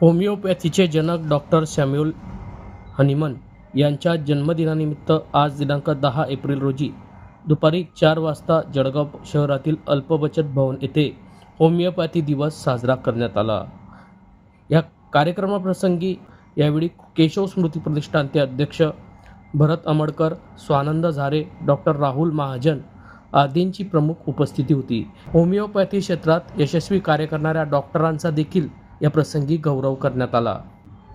होमिओपॅथीचे जनक doctor Samuel Hahnemann यांच्या जन्मदिनानिमित्त आज दिनांक दहा एप्रिल रोजी दुपारी चार वाजता जळगाव शहरातील अल्पबचत भवन येथे होमिओपॅथी दिवस साजरा करण्यात आला. या कार्यक्रमाप्रसंगी यावेळी केशव स्मृती प्रतिष्ठानचे अध्यक्ष भरत अमडकर स्वानंद झारे डॉक्टर राहुल महाजन आदींची प्रमुख उपस्थिती होती. होमिओपॅथी क्षेत्रात यशस्वी कार्य करणाऱ्या डॉक्टरांचा देखील या प्रसंगी गौरव करण्यात आला.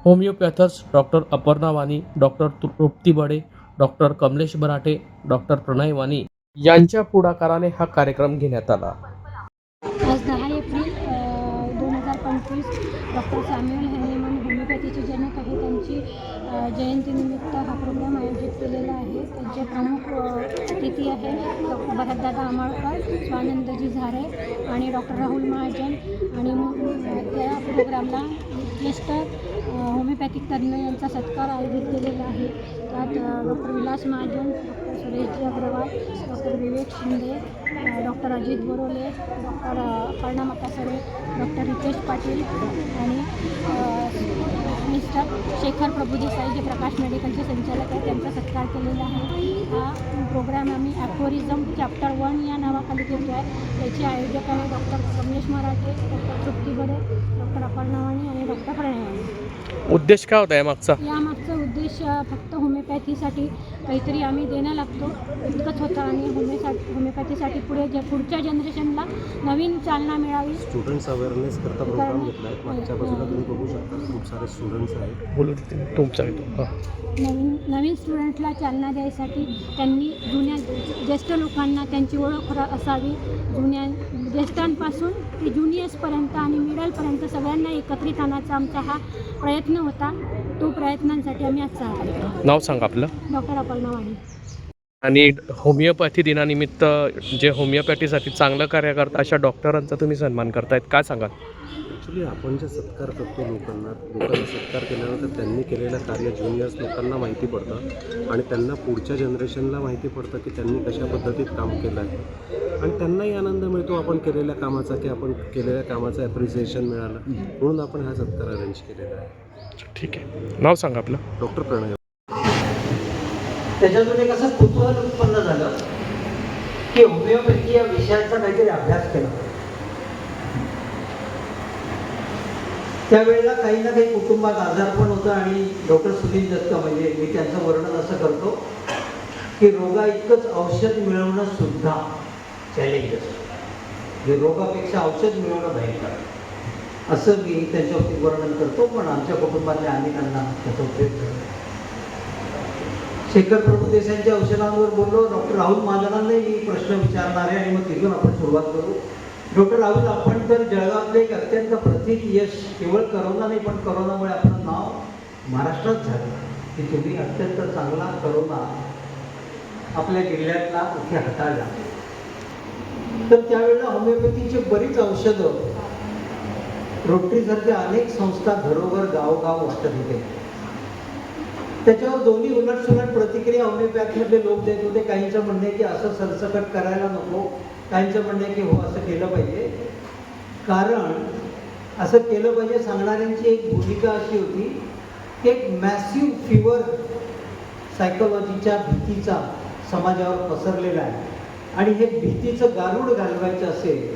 होमिओपॅथर्स doctor Aparna Vani doctor Trupti Bade doctor Kamlesh Barate doctor Pranay Vani यांच्या पुढाकाराने हा कार्यक्रम घेण्यात आला. आज दहा एप्रिल दोन हजार पंचवीस डॉक्टर सॅम्युअल हॅनेमन होमिओपॅथीचे जनक आहे त्यांची जयंतीनिमित्त हा प्रोग्राम आयोजित केलेला आहे. त्यांचे प्रमुख अतिथी आहे डॉक्टर भरतदादा आमाळकर स्वानंदजी झारे आणि डॉक्टर राहुल महाजन आणि प्रोग्रामला ज्येष्ठ होमिओपॅथिक तज्ज्ञ यांचा सत्कार आयोजित केलेला आहे. त्यात doctor Vilas Mahajan doctor Sureshji Agarwal doctor Vivek Shinde doctor Ajit Borole doctor Aparna Makasare doctor Ritesh Patil आणि मिस्टर शेखर प्रभुदेसाई जे प्रकाश मेडिकलचे संचालक आहेत त्यांचा सत्कार केलेला आहे. हा प्रोग्राम आम्ही ॲफोरिझम चॅप्टर वन या नावाखाली घेतो आहे. त्याचे आयोजक आहे doctor Kamlesh Marathe doctor Trupti Bade doctor Aparna Wani आणि डॉक्टर प्रणय वाणी. उद्देश काय होता यामागचा? यामागचा उद्देश फक्त होमिओपॅथीसाठी काहीतरी आम्ही देणं लागतो. इतकंच होतं आणि होमिओसाठी होमिओपॅथीसाठी पुढे जे पुढच्या जनरेशनला नवीन चालना मिळावी. स्टुडंट्स अवेअरनेस करता प्रोग्राम घेतला आहे. मागच्या बाजूला तुम्ही बघू शकता खूप सारे स्टुडंट्स आहेत. बोलू तुमचा नवीन नवीन स्टुडंटला चालना द्यायसाठी त्यांनी जुन्या ज्येष्ठ लोकांना त्यांची ओळख असावी. जुन्या ज्येष्ठांपासून ते ज्युनियर्सपर्यंत आणि मिडलपर्यंत सगळ्यांना एकत्रित आणायचा आमचा हा प्रयत्न होता. तो प्रयत्नांसाठी आम्ही आज केलं नाव सांगा आपलं. डॉक्टर अपर्णा वाणी. आणि होमिओपॅथी दिनानिमित्त जे होमिओपॅथीसाठी चांगलं कार्य करतात अशा डॉक्टरांचा तुम्ही सन्मान करतायत. काय सांगाल? ॲक्च्युली आपण जे सत्कार करतो लोकांना लोकांना सत्कार केल्यानंतर त्यांनी केलेलं कार्य ज्युनियर्स लोकांना माहिती पडतं आणि त्यांना पुढच्या जनरेशनला माहिती पडतं की त्यांनी कशा पद्धतीत काम केलं आहे. आणि त्यांनाही आनंद मिळतो आपण केलेल्या कामाचा की आपण केलेल्या कामाचं ॲप्रिसिएशन मिळालं. म्हणून आपण हा सत्कार अरेंज केलेला आहे. ठीक आहे. नाव सांगा आपलं. डॉक्टर प्रणय. त्याच्यातून एक असं कुतूहल उत्पन्न झालं की होमिओपॅथी या विषयाचा काहीतरी अभ्यास केला. त्यावेळेला काही ना काही कुटुंबात आजार पण होतं आणि डॉक्टर सुनील दत्त म्हणजे मी त्यांचं वर्णन असं करतो की रोगा इतकंच औषध मिळवणं सुद्धा चॅलेंज असतं. जे रोगापेक्षा औषध मिळवणं भयंकर. असं मी त्यांच्या वर्णन करतो पण आमच्या कुटुंबातल्या अनेकांना त्याचा उपयोग शेखर प्रभू देसाईंच्या औषधांवर बोललो डॉक्टर राहुल महाजनांनाही मी प्रश्न विचारणार आहे आणि मग तिथून आपण सुरुवात करू. डॉक्टर राहुल आपण तर जळगावातले एक अत्यंत प्रथित यश केवळ करोना नाही पण करोनामुळे आपलं नाव महाराष्ट्रात झालं. की तुम्ही अत्यंत चांगला करोना आपल्या जिल्ह्यातला इथे हाताळला. तर त्यावेळेला होमिओपॅथीची बरीच औषधं रोटरीसारख्या अनेक संस्था घरोघर गावोगाव वाटत होते. त्याच्यावर दोन्ही उलट सुलट प्रतिक्रिया होमिओपॅथीमधले लोक देत होते. काहींचं म्हणणं आहे की असं सरसकट करायला नको. काहींचं म्हणणं आहे की हो असं केलं पाहिजे. कारण असं केलं पाहिजे सांगणाऱ्यांची एक भूमिका अशी होती की एक मॅसिव्ह फिवर सायकोलॉजीच्या भीतीचा समाजावर पसरलेला आहे. आणि हे भीतीचं गारूड घालवायचं असेल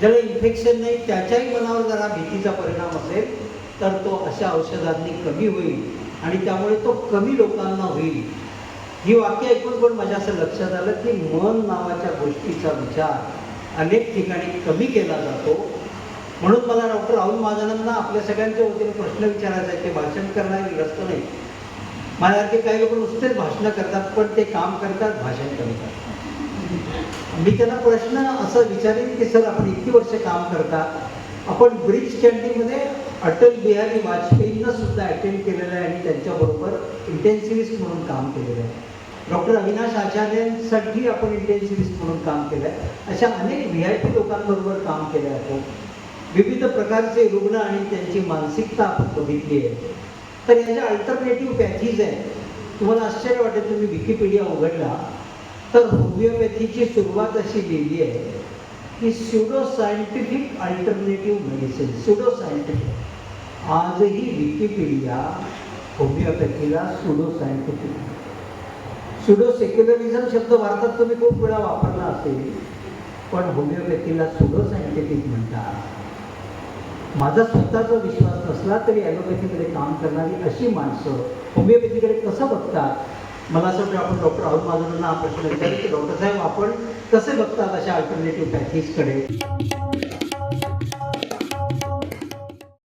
ज्याला इन्फेक्शन नाही त्याच्याही मनावर जरा भीतीचा परिणाम असेल तर तो अशा औषधांनी कमी होईल. आणि त्यामुळे तो कमी लोकांना होईल. ही वाक्य ऐकून पण माझ्या असं लक्षात आलं की मन नावाच्या गोष्टीचा विचार अनेक ठिकाणी कमी केला जातो. म्हणून मला डॉक्टर राहुल महाजनांना आपल्या सगळ्यांच्या वतीने प्रश्न विचारायचा आहे ते भाषण करणारी ग्रस्त नाही. माझ्यासारखे काही लोक नुसतेच भाषणं करतात पण ते काम करतात भाषण करतात. मी त्यांना प्रश्न असं विचारेन की सर आपण इतकी वर्ष काम करता आपण ब्रिज कॅन्टीनमध्ये अटल बिहारी वाजपेयींना सुद्धा अटेंड केलेलं आहे आणि त्यांच्याबरोबर इंटेन्सिव्हिस्ट म्हणून काम केलेलं आहे. डॉक्टर अविनाश आचार्यांसाठी आपण इंटेन्सिव्हिस्ट म्हणून काम केलं आहे. अशा अनेक व्ही आय पी लोकांबरोबर काम केलं आहे आपण. विविध प्रकारचे रुग्ण आणि त्यांची मानसिकता आपण बघितली आहे. तर याच्या अल्टरनेटिव्ह पॅथीज आहेत तुम्हाला आश्चर्य वाटेल तुम्ही विकिपीडिया उघडला. तर होमिओपॅथीची सुरुवात अशी लिहिली आहे की pseudo scientific alternative medicine pseudo scientific आजही विकिपीडिया होमिओपॅथीला सुडो सायंटिफिक सुडो सेक्युलरिझम शब्द भारतात तुम्ही खूप वेळा वापरला असेल पण होमिओपॅथीला सुडो सायंटिफिक म्हणतात. माझा स्वतःचा विश्वास नसला तरी ॲलोपॅथीकडे काम करणारी अशी माणसं होमिओपॅथीकडे कसं बघतात? मला असं वाटतं आपण डॉक्टर राहुल माधुरांना हा प्रश्न विचारू की डॉक्टर साहेब आपण कसे बघतात अशा अल्टरनेटिव्ह पॅथीजकडे